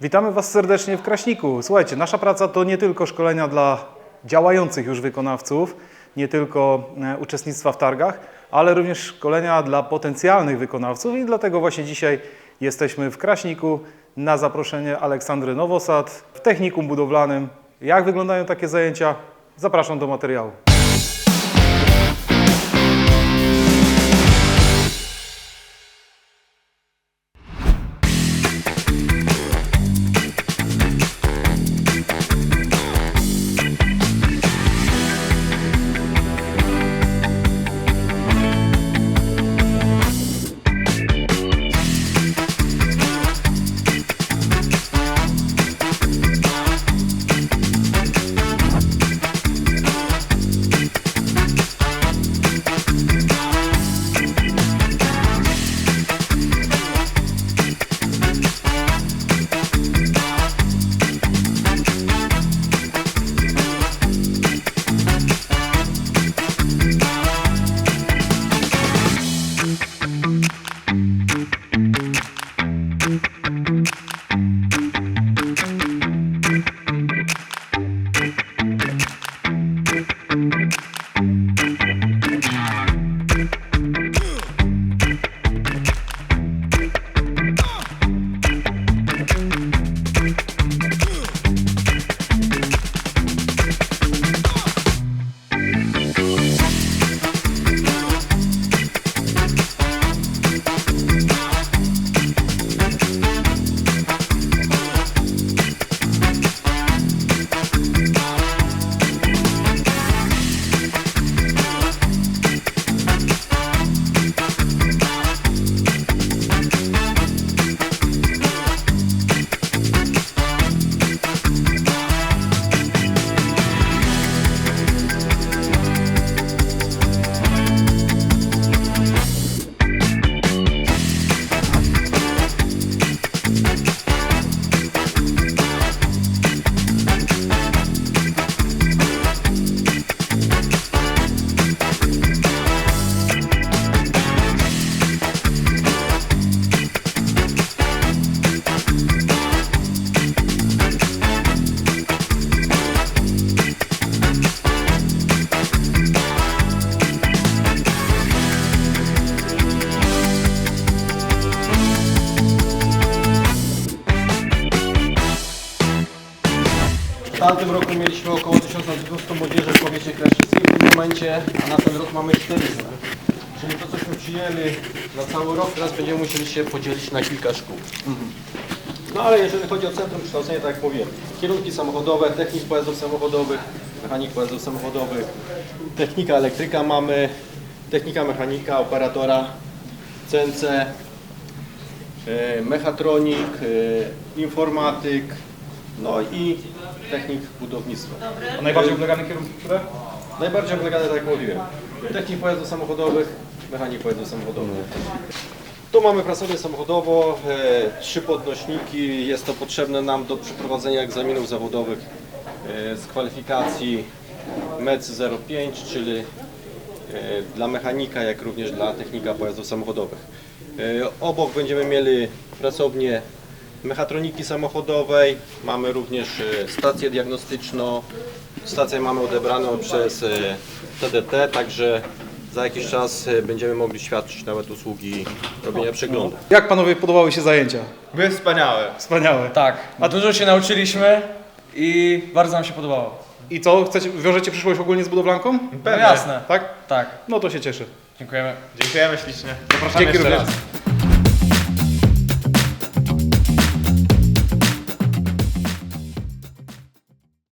Witamy Was serdecznie w Kraśniku. Słuchajcie, nasza praca to nie tylko szkolenia dla działających już wykonawców, nie tylko e, uczestnictwa w targach, ale również szkolenia dla potencjalnych wykonawców i dlatego właśnie dzisiaj jesteśmy w Kraśniku na zaproszenie Aleksandry Nowosad w technikum budowlanym. Jak wyglądają takie zajęcia? Zapraszam do materiału. Tamtym roku mieliśmy około 1200 młodzieży w powiecie kraśnickim, w tym momencie, a na ten rok mamy 400. Czyli to, cośmy przyjęli na cały rok, teraz będziemy musieli się podzielić na kilka szkół. No ale jeżeli chodzi o centrum kształcenia, tak jak mówiłem, kierunki samochodowe, technik pojazdów samochodowych, mechanik pojazdów samochodowych, technika elektryka mamy, technika mechanika, operatora, CNC, e, mechatronik, e, informatyk, no i technik budownictwa. A najbardziej oblegane kierunki, które? Najbardziej oblegane, tak jak mówiłem, technik pojazdów samochodowych, mechanik pojazdów samochodowych. Tu mamy pracownię samochodową, e, trzy podnośniki. Jest to potrzebne nam do przeprowadzenia egzaminów zawodowych e, z kwalifikacji MEC 05, czyli e, dla mechanika, jak również dla technika pojazdów samochodowych. E, obok będziemy mieli pracownię mechatroniki samochodowej, mamy również e, stację diagnostyczną. Stację mamy odebraną przez TDT, także za jakiś czas e, będziemy mogli świadczyć nawet usługi robienia przeglądów. Jak Panowie podobały się zajęcia? Były wspaniałe. Wspaniałe. Tak, a dużo się nauczyliśmy i bardzo nam się podobało. I co, chcecie, wiążecie przyszłość ogólnie z budowlanką? No jasne. Tak? Tak, No to się cieszę. dziękujemy. Dziękujemy ślicznie. Dzięki również.